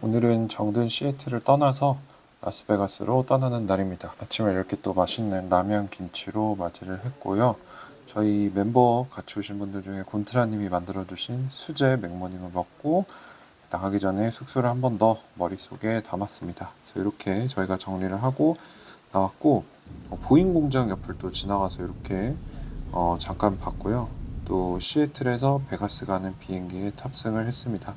오늘은 정든 시애틀을 떠나서 라스베가스로 떠나는 날입니다. 아침에 이렇게 또 맛있는 라면 김치로 맞이를 했고요. 저희 멤버 같이 오신 분들 중에 곤트라님이 만들어주신 수제 맥모닝을 먹고 나가기 전에 숙소를 한 번 더 머릿속에 담았습니다. 그래서 이렇게 저희가 정리를 하고 나왔고 어, 보잉 공장 옆을 또 지나가서 이렇게 어, 잠깐 봤고요. 또 시애틀에서 베가스 가는 비행기에 탑승을 했습니다.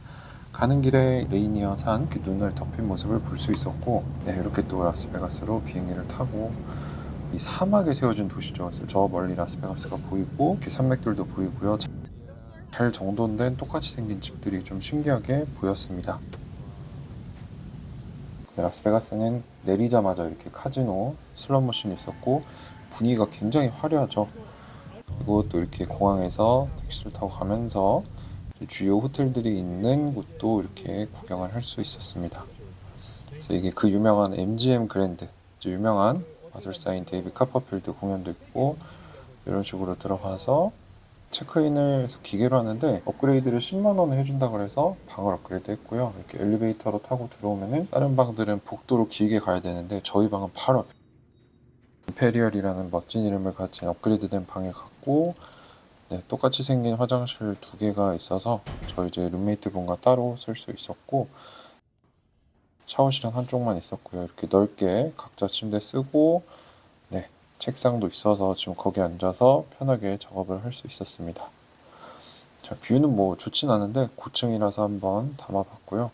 가는 길에 레이니어 산 그 눈을 덮인 모습을 볼 수 있었고 네 이렇게 또 라스베가스로 비행기를 타고 이 사막에 세워진 도시죠. 저 멀리 라스베가스가 보이고 이렇게 산맥들도 보이고요. 잘 정돈된 똑같이 생긴 집들이 좀 신기하게 보였습니다. 네, 라스베가스는 내리자마자 이렇게 카지노, 슬롯머신이 있었고 분위기가 굉장히 화려하죠. 그리고 또 이렇게 공항에서 택시를 타고 가면서 주요 호텔들이 있는 곳도 이렇게 구경을 할 수 있었습니다. 그래서 이게 그 유명한 MGM 그랜드, 유명한 마술사인 데이비 카퍼필드 공연도 있고 이런 식으로 들어가서 체크인을 해서 기계로 하는데 업그레이드를 10만 원을 해준다 그래서 방을 업그레이드 했고요. 이렇게 엘리베이터로 타고 들어오면은 다른 방들은 복도로 길게 가야 되는데 저희 방은 바로 임페리얼이라는 멋진 이름을 가진 업그레이드된 방에 갔고 네, 똑같이 생긴 화장실 두 개가 있어서 저 이제 룸메이트 분과 따로 쓸 수 있었고 샤워실은 한쪽만 있었고요. 이렇게 넓게 각자 침대 쓰고 네, 책상도 있어서 지금 거기 앉아서 편하게 작업을 할 수 있었습니다. 자, 뷰는 뭐 좋진 않은데 고층이라서 한번 담아봤고요.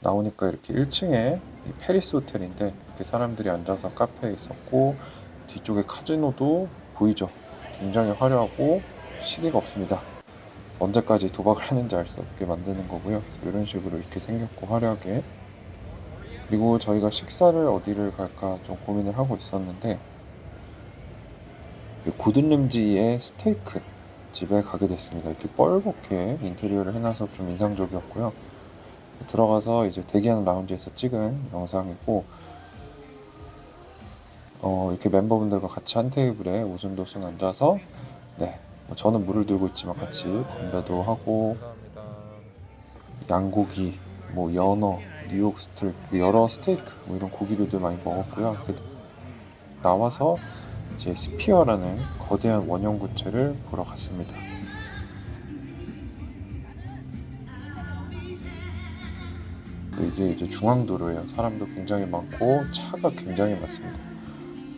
나오니까 이렇게 1층에 페리스 호텔인데 이렇게 사람들이 앉아서 카페에 있었고 뒤쪽에 카지노도 보이죠. 굉장히 화려하고 시계가 없습니다. 언제까지 도박을 하는지 알 수 없게 만드는 거고요. 이런 식으로 이렇게 생겼고 화려하게 그리고 저희가 식사를 어디를 갈까 좀 고민을 하고 있었는데 이 고든램지의 스테이크 집에 가게 됐습니다. 이렇게 뻘겋게 인테리어를 해놔서 좀 인상적이었고요. 들어가서 이제 대기하는 라운지에서 찍은 영상이고 어, 이렇게 멤버분들과 같이 한 테이블에 오순도순 앉아서 네뭐 저는 물을 들고 있지만 같이 건배도 하고 양고기, 뭐 연어, 뉴욕 스테이크, 뭐 여러 스테이크 뭐 이런 고기류들 많이 먹었고요. 그 나와서 이제 스피어라는 거대한 원형 구체를 보러 갔습니다. 이게 이제 중앙도로예요. 사람도 굉장히 많고 차가 굉장히 많습니다.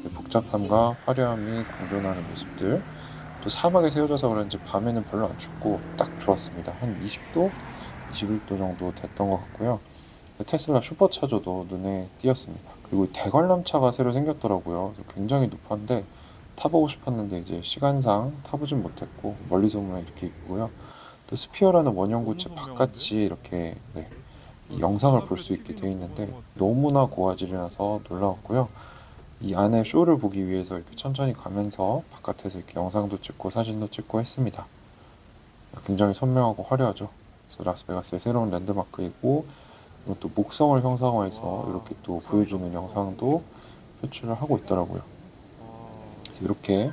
네, 복잡함과 화려함이 공존하는 모습들. 또 사막에 세워져서 그런지 밤에는 별로 안 춥고 딱 좋았습니다. 한 20도, 21도 정도 됐던 것 같고요. 테슬라 슈퍼차저도 눈에 띄었습니다. 그리고 대관람차가 새로 생겼더라고요. 굉장히 높았는데 타보고 싶었는데 이제 시간상 타보진 못했고 멀리서만 이렇게 있고요. 또 스피어라는 원형 구체 바깥이 이렇게 네, 이 영상을 볼 수 있게 되어 있는데 너무나 고화질이라서 놀라웠고요. 이 안에 쇼를 보기 위해서 이렇게 천천히 가면서 바깥에서 이렇게 영상도 찍고 사진도 찍고 했습니다. 굉장히 선명하고 화려하죠. 그래서 라스베가스의 새로운 랜드마크이고 이것도 목성을 형상화해서 이렇게 또 보여주는 영상도 표출을 하고 있더라고요. 그래서 이렇게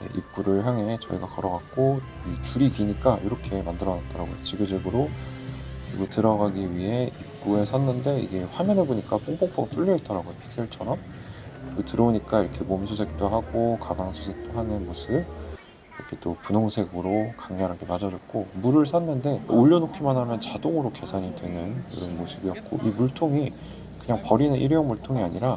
네, 입구를 향해 저희가 걸어갔고 이 줄이 기니까 이렇게 만들어 놨더라고요. 지그재그로 그리고 들어가기 위해 입구에 섰는데 이게 화면을 보니까 뽕뽕뽕 뚫려 있더라고요. 픽셀처럼. 들어오니까 이렇게 몸 수색도 하고 가방 수색도 하는 모습 이렇게 또 분홍색으로 강렬하게 맞아줬고 물을 샀는데 올려놓기만 하면 자동으로 계산이 되는 이런 모습이었고 이 물통이 그냥 버리는 일회용 물통이 아니라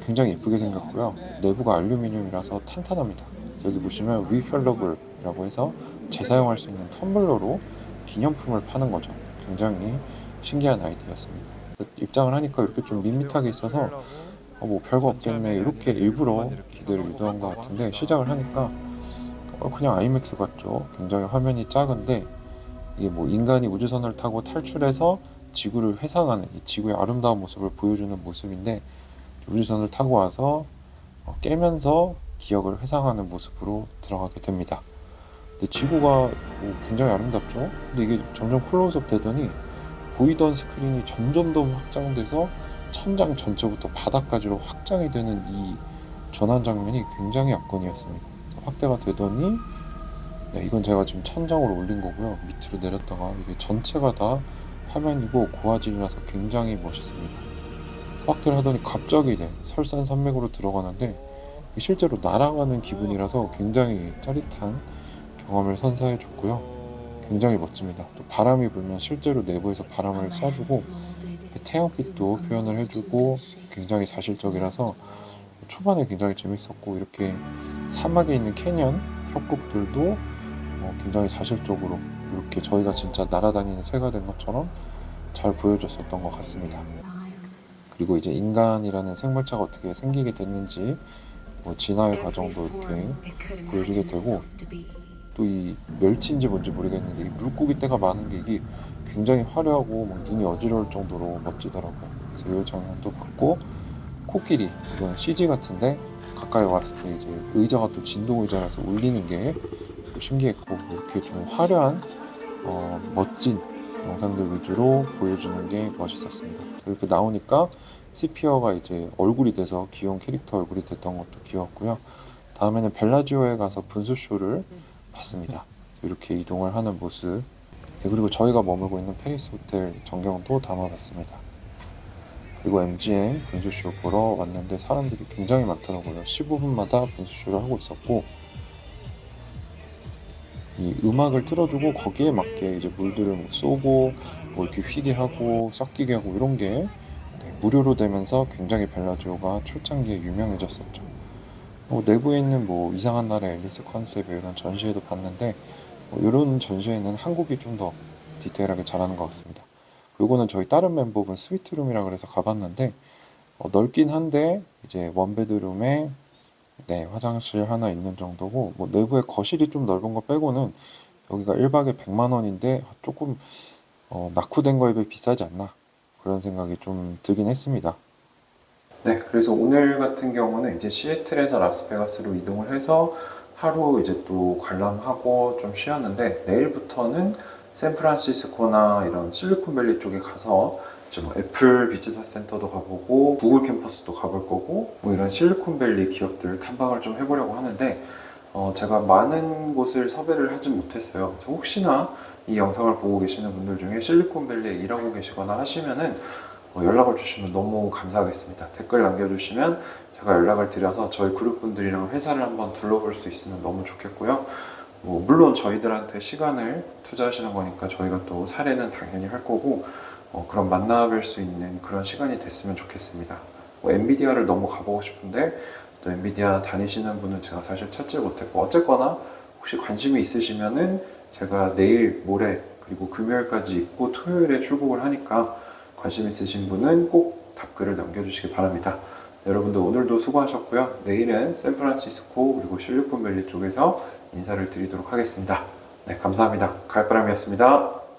굉장히 예쁘게 생겼고요. 내부가 알루미늄이라서 탄탄합니다. 여기 보시면 리필러블이라고 해서 재사용할 수 있는 텀블러로 기념품을 파는 거죠. 굉장히 신기한 아이디어였습니다. 입장을 하니까 이렇게 좀 밋밋하게 있어서 어, 뭐 별거 없겠네 이렇게 일부러 기대를 유도한 것 같은데 시작을 하니까 어, 그냥 아이맥스 같죠. 굉장히 화면이 작은데 이게 뭐 인간이 우주선을 타고 탈출해서 지구를 회상하는 이 지구의 아름다운 모습을 보여주는 모습인데 우주선을 타고 와서 어, 깨면서 기억을 회상하는 모습으로 들어가게 됩니다. 근데 지구가 뭐 굉장히 아름답죠. 근데 이게 점점 클로즈업 되더니 보이던 스크린이 점점 더 확장돼서 천장 전체부터 바닥까지로 확장이 되는 이 전환 장면이 굉장히 압권이었습니다. 확대가 되더니 네, 이건 제가 지금 천장으로 올린 거고요. 밑으로 내렸다가 이게 전체가 다 화면이고 고화질이라서 굉장히 멋있습니다. 확대를 하더니 갑자기 네, 설산 산맥으로 들어가는데 실제로 날아가는 기분이라서 굉장히 짜릿한 경험을 선사해 줬고요. 굉장히 멋집니다. 또 바람이 불면 실제로 내부에서 바람을 쏴주고 태양빛도 표현을 해주고 굉장히 사실적이라서 초반에 굉장히 재밌었고 이렇게 사막에 있는 캐년 협곡들도 어, 굉장히 사실적으로 이렇게 저희가 진짜 날아다니는 새가 된 것처럼 잘 보여줬었던 것 같습니다. 그리고 이제 인간이라는 생물체가 어떻게 생기게 됐는지 뭐 진화의 과정도 이렇게 보여주게 되고 또 이 멸치인지 뭔지 모르겠는데 이 물고기 떼가 많은 게 이게 굉장히 화려하고 막 눈이 어지러울 정도로 멋지더라고요. 그래서 이 장면도 봤고 코끼리 이건 CG 같은데 가까이 왔을 때 이제 의자가 또 진동 의자라서 울리는 게좀 신기했고 이렇게 좀 화려한 어, 멋진 영상들 위주로 보여주는 게 멋있었습니다. 이렇게 나오니까 시피어가 이제 얼굴이 돼서 귀여운 캐릭터 얼굴이 됐던 것도 귀여웠고요. 다음에는 벨라지오에 가서 분수 쇼를 봤습니다. 이렇게 이동을 하는 모습. 네, 그리고 저희가 머물고 있는 페리스 호텔 전경도 담아봤습니다. 그리고 MGM 분수쇼 보러 왔는데 사람들이 굉장히 많더라고요. 15분마다 분수쇼를 하고 있었고 이 음악을 틀어주고 거기에 맞게 이제 물들을 뭐 쏘고 뭐 이렇게 휘게 하고 섞이게 하고 이런 게 네, 무료로 되면서 굉장히 벨라지오가 출장기에 유명해졌었죠. 뭐 내부에 있는 뭐 이상한 나라 앨리스 컨셉의 이런 전시회도 봤는데 뭐 이런 전시회는 한국이 좀 더 디테일하게 잘하는 것 같습니다. 요거는 저희 다른 멤버분 스위트룸이라 그래서 가봤는데 어, 넓긴 한데 이제 원베드룸에 네 화장실 하나 있는 정도고 뭐 내부에 거실이 좀 넓은 거 빼고는 여기가 1박에 100만 원인데 조금 어, 낙후된 거에 비해 비싸지 않나 그런 생각이 좀 들긴 했습니다. 네, 그래서 오늘 같은 경우는 이제 시애틀에서 라스베가스로 이동을 해서 하루 이제 또 관람하고 좀 쉬었는데 내일부터는 샌프란시스코나 이런 실리콘밸리 쪽에 가서 뭐 애플 비즈니스 센터도 가보고 구글 캠퍼스도 가볼 거고 뭐 이런 실리콘밸리 기업들 탐방을 좀 해보려고 하는데 어, 제가 많은 곳을 섭외를 하진 못했어요. 그래서 혹시나 이 영상을 보고 계시는 분들 중에 실리콘밸리에 일하고 계시거나 하시면은 어, 연락을 주시면 너무 감사하겠습니다. 댓글 남겨주시면 제가 연락을 드려서 저희 그룹분들이랑 회사를 한번 둘러볼 수 있으면 너무 좋겠고요. 뭐 물론 저희들한테 시간을 투자하시는 거니까 저희가 또 사례는 당연히 할 거고 어, 그런 만나뵐 수 있는 그런 시간이 됐으면 좋겠습니다. 뭐 엔비디아를 너무 가보고 싶은데 또 엔비디아 다니시는 분은 제가 사실 찾지 못했고 어쨌거나 혹시 관심이 있으시면은 제가 내일 모레 그리고 금요일까지 있고 토요일에 출국을 하니까 관심 있으신 분은 꼭 답글을 남겨주시기 바랍니다. 네, 여러분들 오늘도 수고하셨고요. 내일은 샌프란시스코 그리고 실리콘밸리 쪽에서 인사를 드리도록 하겠습니다. 네, 감사합니다. 갈바람이었습니다.